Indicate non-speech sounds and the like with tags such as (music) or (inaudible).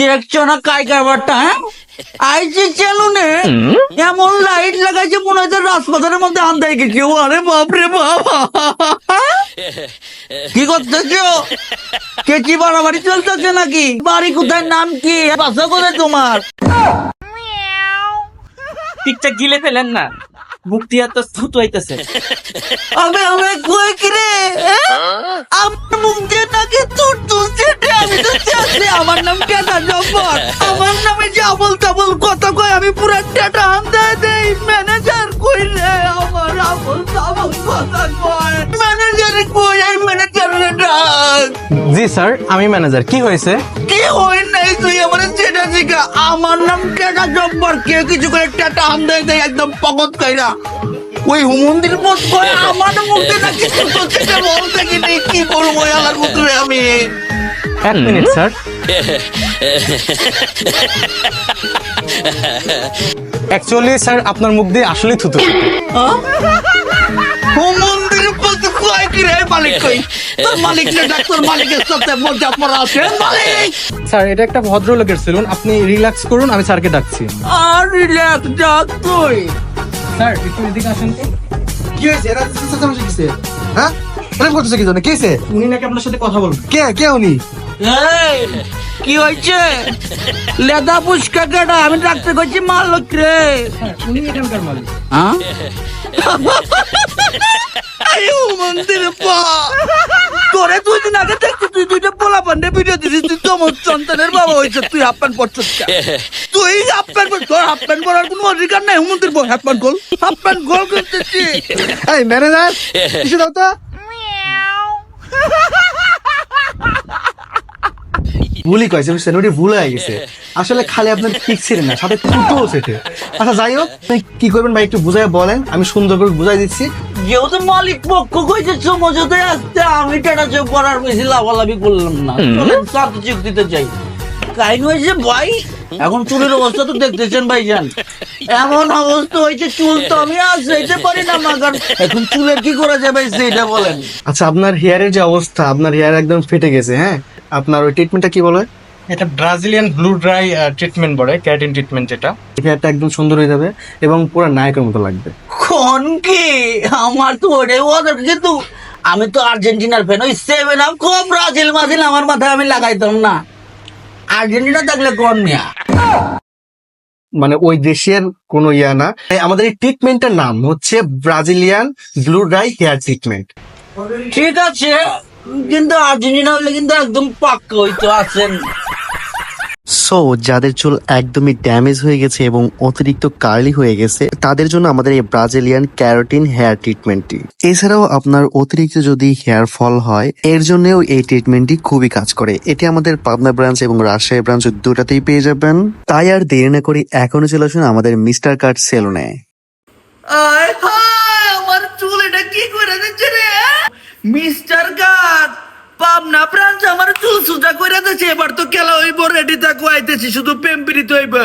দেখছ না কাই কারবারটা হ্যাঁ আইসি চেলুনে এমন লাইট লাগাইছে মনে হচ্ছে রাজপথের মধ্যে আন্দাই গেছে। আরে বাপরে বাবা কি করতেছো? কেচি বাড়াবাড়ি চলতেছে নাকি? বাড়ি কোথায়? নাম কি? বাসা কোথায় তোমার? পিকটা গিলে ফেলেন না। মুখ আর তো থুত হইতেছে। (laughs) আমি আমি কই কি রে? আমার মুখ দিয়ে নাকি তুর তুলছে আমি তো চাচ্ছি আমার নাম টেটা জব্বর (laughs) আমার নামে যে আবল তাবল কথা কয় আমি পুরা টেটা হামদায় দেই। জি স্যার আমি ম্যানেজার। কি হয়েছে? কি হই নাই তুই? আমার যেটা জিগা আমার নাম টেটা জব্বর। কেউ কিছু করে টেটা হামদায় দেয় একদম পকত কইরা। ওই হুমন্দির মত করে আমার মুখে নাকি তো সেটা বলতে কি নেই কি করব আলার মুখে আমি? এক মিনিট স্যার। (laughs) অ্যাকচুয়ালি স্যার আপনার মুখ দিয়ে আসলে থুতু (laughs) হুমন্দির মত কয় কি রে মালিক কই? তোর মালিক রে ডাক্তার (laughs) মালিকের সাথে মজা পড়া আছে মালিক! স্যার এটা একটা ভদ্রলোকের সেলুন আপনি রিল্যাক্স করুন আমি স্যারকে ডাকছি। আর রিল্যাক্স ডাক তুই। স্যার একটু এদিকে আসেন তো। কি হয়েছে? এরা চেঁচামেচি কিসে হ্যাঁ? এরকম করতেছে কি জন্য কে উনি নাকি আপনার সাথে কথা বলবেন কে? কে উনি? কি হয়েছে? লেদা পুষ্কা আমি ডাক্তার করছি মালিক রে। উনি এখানকার মালিক। হ্যাঁ (laughs) আয়ু মন্দির পা তোরে দুই দিন আগে দেখছি তুই দুইটা পোলা পান্ডে ভিডিও দিছিস তুই তোর সন্তানের বাবা হয়েছে তুই হাফ প্যান্ট পরছিস কেন? তুই হাফ প্যান্ট পর তোর হাফ প্যান্ট পরার কোনো অধিকার নাই হুমন্দির পর হাফ প্যান্ট গোল। হাফ প্যান্ট গোল করতেছি। এই ম্যানেজার কিছু দাও তো। ভুলই কয়েছে বুঝছেন? ওটি ভুল হয়ে গেছে। আসলে খালি আপনার ঠিক ছিলেন না সাথে ফুটো সেটে। আচ্ছা যাই হোক কি করবেন ভাই একটু বুঝাই বলেন। আমি সুন্দর করে বুঝাই দিচ্ছি। যেহেতু মালিক পক্ষ কইছে সমঝোতে আসতে আমি টাটা চোখ করার বেশি লাভালাভি করলাম না। সাথে চোখ দিতে চাই। কাহিনী হয়েছে ভাই এখন চুলের অবস্থা তো দেখতেছেন ভাইজান। এমন অবস্থা হয়েছে চুল তো আমি আর যেতে পারি না মাগার এখন চুলের কি করা যাবে সেটা বলেন। আচ্ছা আপনার হেয়ারের যে অবস্থা আপনার হেয়ার একদম ফেটে গেছে হ্যাঁ? আপনার ওই ট্রিটমেন্টটা কি বলে? এটা ব্রাজিলিয়ান ব্লু ড্রাই ট্রিটমেন্ট বলে ক্যারাটিন ট্রিটমেন্ট যেটা। হেয়ারটা একদম সুন্দর হয়ে যাবে এবং পুরো নায়কের মতো লাগবে। কোন কি? আমার তো ওটাই ওদের কিন্তু আমি তো আর্জেন্টিনার ফ্যান ওই সেভেন আপ খুব ব্রাজিল মাজিল আমার মাথায় আমি লাগাইতাম না। আর্জেন্টিনা থাকলে কোন মিয়া? মানে ওই দেশের কোনো ইয়া না। আমাদের এই ট্রিটমেন্টের নাম হচ্ছে Brazilian blow dry hair treatment ঠিক আছে কিন্তু আর্জেন্টিনা হলে কিন্তু একদম পাক্কা হইতো আছেন সো যাদের চুল একদমই ড্যামেজ হয়ে গেছে এবং অতিরিক্ত কার্লি হয়ে গেছে, তাদের জন্য আমাদের এই ব্রাজিলিয়ান ক্যারোটিন হেয়ার ট্রিটমেন্টটি এছাড়াও আপনার অতিরিক্ত যদি হেয়ার ফল হয়, এর জন্যও এই ট্রিটমেন্টটি খুবই কাজ করে। এটি আমাদের পাবনা ব্রাঞ্চ এবং রাজশাহী ব্রাঞ্চ দুটাতেই পেয়ে যাবেন। তাই আর দেরি না করে এখনও চলে আসুন আমাদের মিস্টার কার্ড সেলুনে আমার চুল এটা কি করে দিচ্ছে রে মিস্টার গার্ড পাবনা ব্রাঞ্চ চুল সুজা করে দিচ্ছে এবার তো খেলা হইব রেডি থাকো, আইতেছি, শুধু প্রেম পীড়িত হইব।